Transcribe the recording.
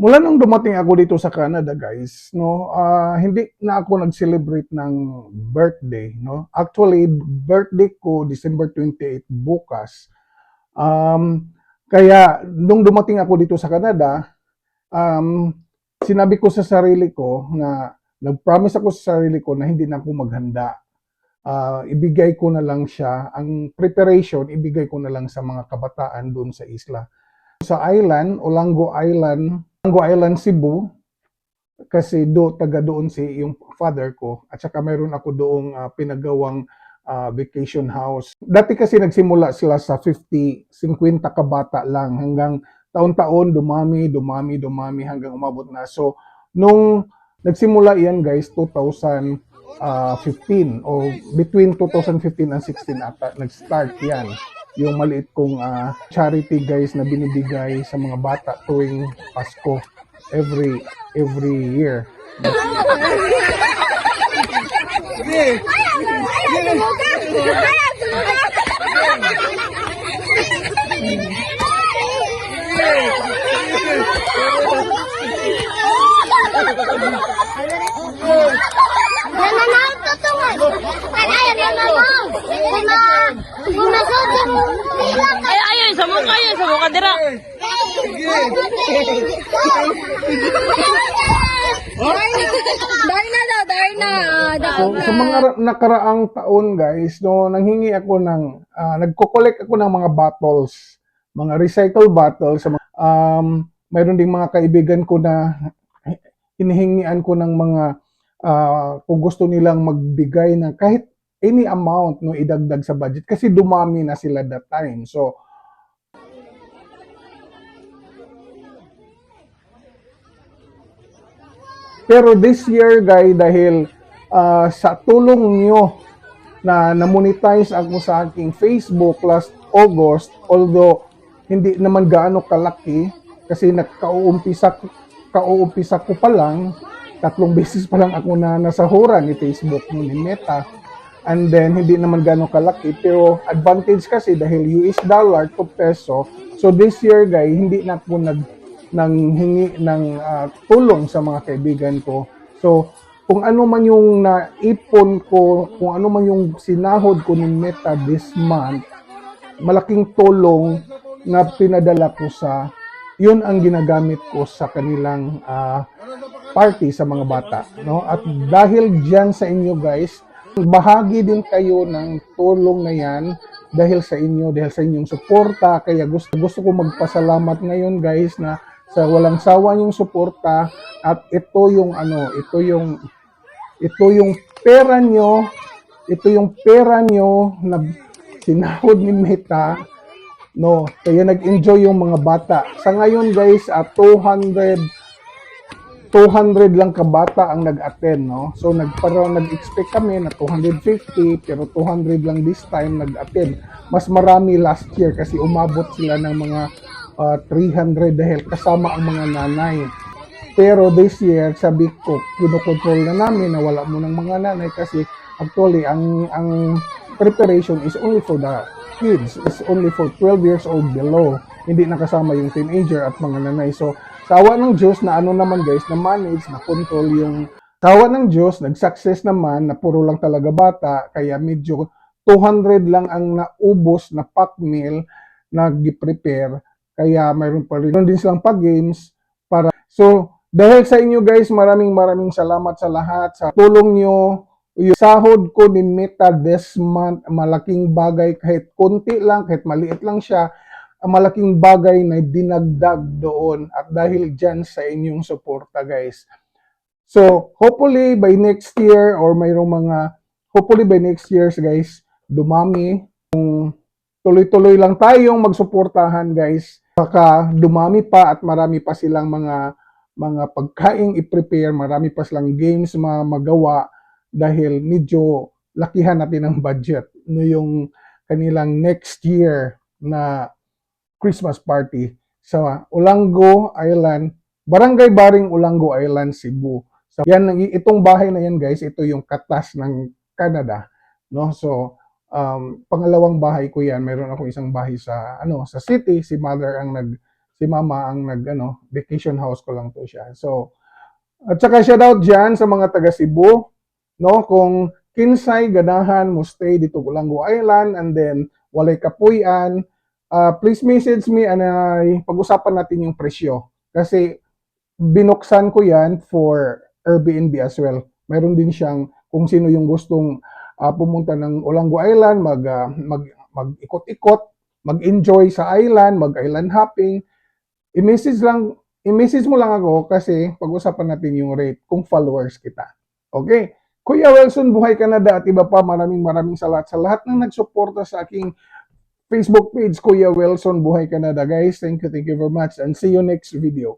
mula nung dumating ako dito sa Canada, guys, no, ah, hindi na ako nag-celebrate ng birthday, no. Actually, birthday ko December 28 bukas. Um, kaya nung dumating ako dito sa Canada, um, sinabi ko sa sarili ko na nag-promise ako sa sarili ko na hindi na ako maghanda. Ah, ibigay ko na lang siya, ang preparation, ibigay ko na lang sa mga kabataan doon sa isla. Sa island, Olango Island, Olango Island, Cebu, kasi do taga doon si yung father ko at saka mayroon ako doong ah, pinagawang ah, vacation house. Dati kasi nagsimula sila sa 50, 50 kabata lang hanggang taon-taon dumami, dumami, dumami hanggang umabot na. So nung nagsimula yan guys 2015 o between 2015 and 16 ata nag-start yan yung maliit kong ah, charity guys na binibigay sa mga bata tuwing Pasko every every year. Nananaw tutungan. Ay, nananaw. Lima. Ilang Ay, ayun, sa mukha yun, sa mukha dira. Darna daw, Darna. So, sa mga ra- nakaraang taon guys, no, nanghingi ako ng, ah, nagko-collect ako ng mga bottles, mga recycle bottles. Sa mga, um, mayroon ding mga kaibigan ko na hinihingian ko ng mga, ah, kung gusto nilang magbigay ng kahit any amount no idagdag sa budget kasi dumami na sila that time. So, Pero this year, guy, dahil ah, sa tulong nyo na na-monetize ako sa aking Facebook last August, although hindi naman gaano kalaki kasi nakauumpisa kauumpisa ko pa lang, tatlong beses pa lang ako na nasahuran ni Facebook ni Meta. And then, hindi naman gaano kalaki. Pero advantage kasi dahil US dollar to peso. So this year, guy, hindi na ako nag nang hingi ng ah, tulong sa mga kaibigan ko. So, kung ano man yung naipon ko, kung ano man yung sinahod ko ni Meta this month, malaking tulong na pinadala ko sa, yun ang ginagamit ko sa kanilang ah, party sa mga bata. No? At dahil dyan sa inyo guys, bahagi din kayo ng tulong na yan dahil sa inyo, dahil sa inyong suporta. Kaya gusto, gusto ko magpasalamat ngayon guys na sa walang sawa yung suporta at ito yung ano, ito yung ito yung pera nyo, ito yung pera nyo na sinahod ni Meta, no, kaya nag-enjoy yung mga bata. Sa ngayon guys, at 200 200 lang kabata ang nag-attend, no? So, nagpara, nag-expect kami na 250, pero 200 lang this time nag-attend. Mas marami last year kasi umabot sila ng mga ah, 300 dahil kasama ang mga nanay. Pero this year, sabi ko, kinokontrol na namin na wala mo ng mga nanay kasi actually, ang, ang preparation is only for the kids. It's only for 12 years old below. Hindi nakasama yung teenager at mga nanay. So, tawa ng Diyos na ano naman guys, na manage, na control yung tawa ng Diyos, nag-success naman na puro lang talaga bata, kaya medyo 200 lang ang naubos na pack meal na gi-prepare. Kaya mayroon pa rin, din silang pag-games para, so, dahil sa inyo guys, maraming maraming salamat sa lahat, sa tulong nyo, yung sahod ko ni Meta this month, malaking bagay, kahit konti lang, kahit maliit lang siya, ang malaking bagay na dinagdag doon at dahil dyan sa inyong suporta guys. So, hopefully by next year or mayroong mga, hopefully by next years guys, dumami. Kung tuloy-tuloy lang tayong magsuportahan guys, baka dumami pa at marami pa silang mga mga pagkaing i-prepare, marami pa silang games ma magawa dahil medyo lakihan natin ang budget no yung kanilang next year na Christmas party sa Ulango Island, Barangay Baring Ulango Island, Cebu. So, yan itong bahay na yan guys, ito yung katas ng Canada, no? So, um, pangalawang bahay ko yan. Meron ako isang bahay sa ano, sa city, si mother ang nag si mama ang nag ano, vacation house ko lang to siya. So at saka shout out diyan sa mga taga Cebu, no? Kung kinsay ganahan mo stay dito Kulango Island and then walay kapuy-an, uh, please message me and uh, pag-usapan natin yung presyo. Kasi binuksan ko yan for Airbnb as well. Mayroon din siyang kung sino yung gustong ah, pumunta ng Olango Island, mag, ah, mag, mag-ikot-ikot, mag-enjoy sa island, mag-island hopping. I-message lang, i-message mo lang ako kasi pag-usapan natin yung rate kung followers kita. Okay? Kuya Wilson, Buhay Canada at iba pa, maraming maraming salamat sa lahat ng nagsuporta sa aking Facebook page, Kuya Wilson, Buhay Canada. Guys, thank you, thank you very much and see you next video.